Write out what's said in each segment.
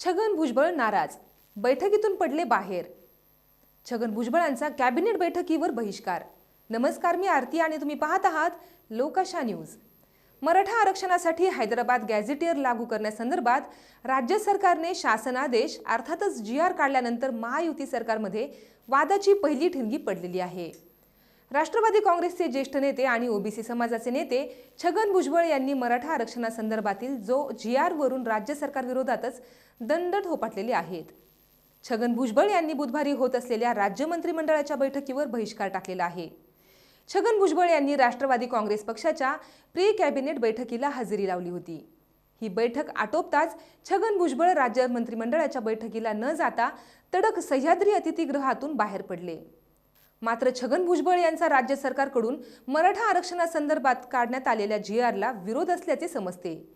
छगन भुजबळ नाराज. बैठकीतून पडले बाहेर. छगन भुजबळांचा कॅबिनेट बैठकीवर बहिष्कार. नमस्कार मी आरती आणि तुम्ही पाहत आहात लोकाशा न्यूज. मराठा आरक्षणासाठी हैदराबाद गॅझेटियर लागू करण्यासंदर्भात राज्य सरकारने शासनादेश अर्थातच जी आर काढल्यानंतर महायुती सरकारमध्ये वादाची पहिली ठिणगी पडलेली आहे. राष्ट्रवादी काँग्रेसचे ज्येष्ठ नेते आणि ओबीसी समाजाचे नेते छगन भुजबळ यांनी मराठा आरक्षणासंदर्भातील जो जी आरवरून राज्य सरकारविरोधातच दंड थोपाटलेले आहेत. छगन भुजबळ यांनी बुधवारी होत असलेल्या राज्य मंत्रिमंडळाच्या बैठकीवर बहिष्कार टाकलेला आहे. छगन भुजबळ यांनी राष्ट्रवादी काँग्रेस पक्षाच्या प्री कॅबिनेट बैठकीला हजेरी लावली होती. ही बैठक आटोपताच छगन भुजबळ राज्य मंत्रिमंडळाच्या बैठकीला न जाता तडक सह्याद्री अतिथीगृहातून बाहेर पडले. मात्र छगन भुजबळ यांचा राज्य सरकारकडून मराठा आरक्षणासंदर्भात काढण्यात आलेल्या जी आरला विरोध असल्याचे समजते.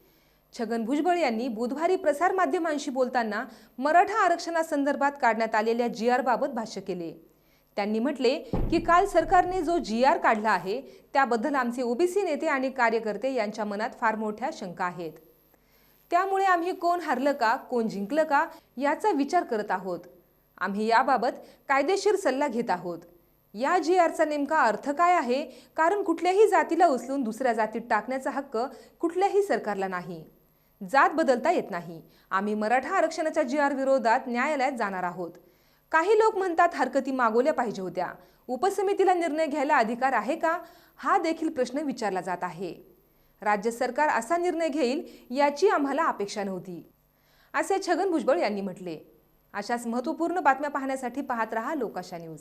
छगन भुजबळ यांनी बुधवारी प्रसारमाध्यमांशी बोलताना मराठा आरक्षणासंदर्भात काढण्यात आलेल्या जी आरबाबत भाष्य केले. त्यांनी म्हटले की काल सरकारने जो जी आर काढला आहे त्याबद्दल आमचे ओबीसी नेते आणि कार्यकर्ते यांच्या मनात फार मोठ्या शंका आहेत. त्यामुळे आम्ही कोण हरलं का कोण जिंकलं का याचा विचार करत आहोत. आम्ही याबाबत कायदेशीर सल्ला घेत आहोत. या जी आरचा नेमका अर्थ काय आहे? कारण कुठल्याही जातीला उचलून दुसऱ्या जातीत टाकण्याचा हक्क कुठल्याही सरकारला नाही. जात बदलता येत नाही. आम्ही मराठा आरक्षणाच्या जी आर विरोधात न्यायालयात जाणार आहोत. काही लोक म्हणतात हरकती मागवल्या पाहिजे होत्या. उपसमितीला निर्णय घ्यायला अधिकार आहे का? हा देखील प्रश्न विचारला जात आहे. राज्य सरकार असा निर्णय घेईल याची आम्हाला अपेक्षा नव्हती. असे छगन भुजबळ यांनी म्हटले. अशाच महत्त्वपूर्ण बातम्या पाहण्यासाठी पाहत रहा लोकाशा न्यूज.